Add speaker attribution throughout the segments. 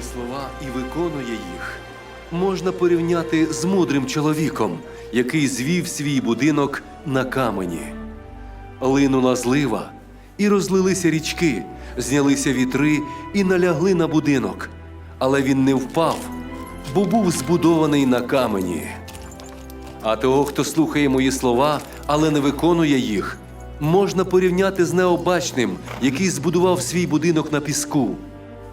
Speaker 1: мої слова і виконує їх, можна порівняти з мудрим чоловіком, який звів свій будинок на камені. Линула злива, і розлилися річки, знялися вітри і налягли на будинок. Але він не впав, бо був збудований на камені. А того, хто слухає мої слова, але не виконує їх, можна порівняти з необачним, який збудував свій будинок на піску.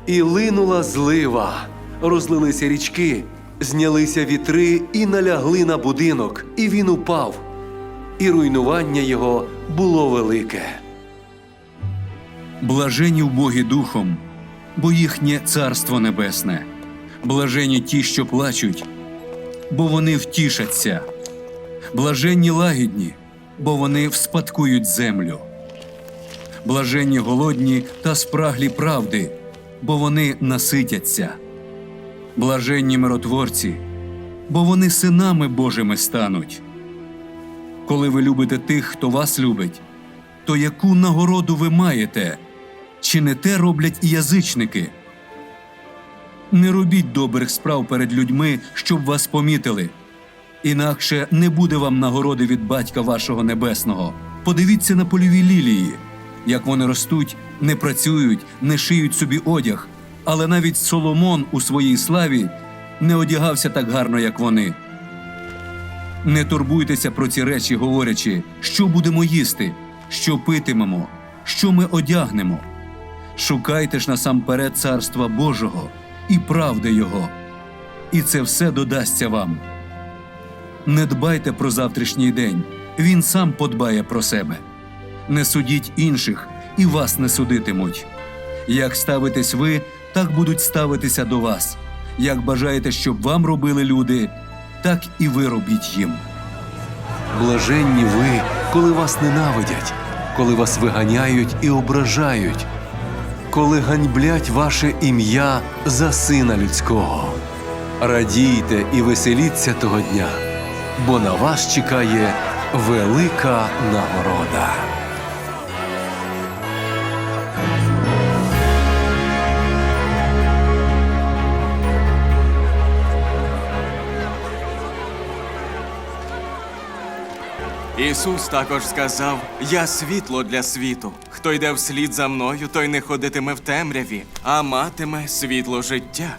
Speaker 1: І линула злива, розлилися річки, знялися вітри і налягли на будинок, і він упав, і руйнування його було велике.
Speaker 2: Блажені вбогі духом, бо їхнє царство небесне. Блажені ті, що плачуть, бо вони втішаться. Блаженні лагідні, бо вони вспадкують землю. Блаженні голодні та спраглі правди, бо вони наситяться. Блаженні миротворці, бо вони синами Божими стануть. Коли ви любите тих, хто вас любить, то яку нагороду ви маєте? Чи не те роблять і язичники? Не робіть добрих справ перед людьми, щоб вас помітили. Інакше не буде вам нагороди від батька вашого небесного. Подивіться на польові лілії, як вони ростуть, не працюють, не шиють собі одяг, але навіть Соломон у своїй славі не одягався так гарно, як вони. Не турбуйтеся про ці речі, говорячи, що будемо їсти, що питимемо, що ми одягнемо. Шукайте ж насамперед царства Божого і правди Його, і це все додасться вам. Не дбайте про завтрашній день, він сам подбає про себе. Не судіть інших, і вас не судитимуть. Як ставитесь ви, так будуть ставитися до вас. Як бажаєте, щоб вам робили люди, так і ви робіть їм.
Speaker 1: Блаженні ви, коли вас ненавидять, коли вас виганяють і ображають, коли ганьблять ваше ім'я за сина людського. Радійте і веселіться того дня, бо на вас чекає велика нагорода.
Speaker 3: Ісус також сказав: Я світло для світу. Хто йде вслід за мною, той не ходитиме в темряві, а матиме світло життя.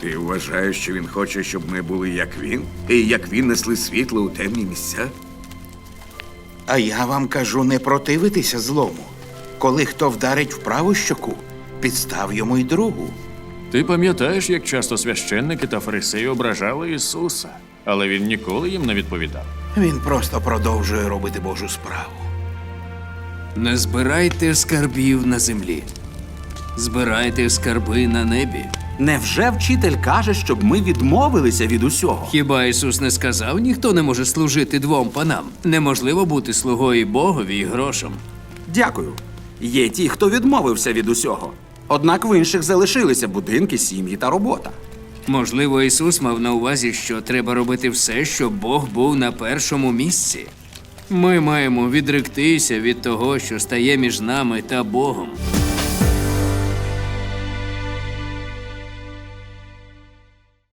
Speaker 4: Ти вважаєш, що він хоче, щоб ми були як він, і як він несли світло у темні місця?
Speaker 5: А я вам кажу не противитися злому. Коли хто вдарить в праву щоку, підстав йому й другу.
Speaker 6: Ти пам'ятаєш, як часто священники та фарисеї ображали Ісуса, але він ніколи їм не відповідав.
Speaker 5: Він просто продовжує робити Божу справу.
Speaker 7: Не збирайте скарбів на землі, збирайте скарби на небі.
Speaker 8: Невже вчитель каже, щоб ми відмовилися від усього?
Speaker 7: Хіба Ісус не сказав, ніхто не може служити двом панам? Неможливо бути слугою Богові і грошам.
Speaker 8: Дякую. Є ті, хто відмовився від усього. Однак в інших залишилися будинки, сім'ї та робота.
Speaker 7: Можливо, Ісус мав на увазі, що треба робити все, щоб Бог був на першому місці. Ми маємо відректися від того, що стає між нами та Богом.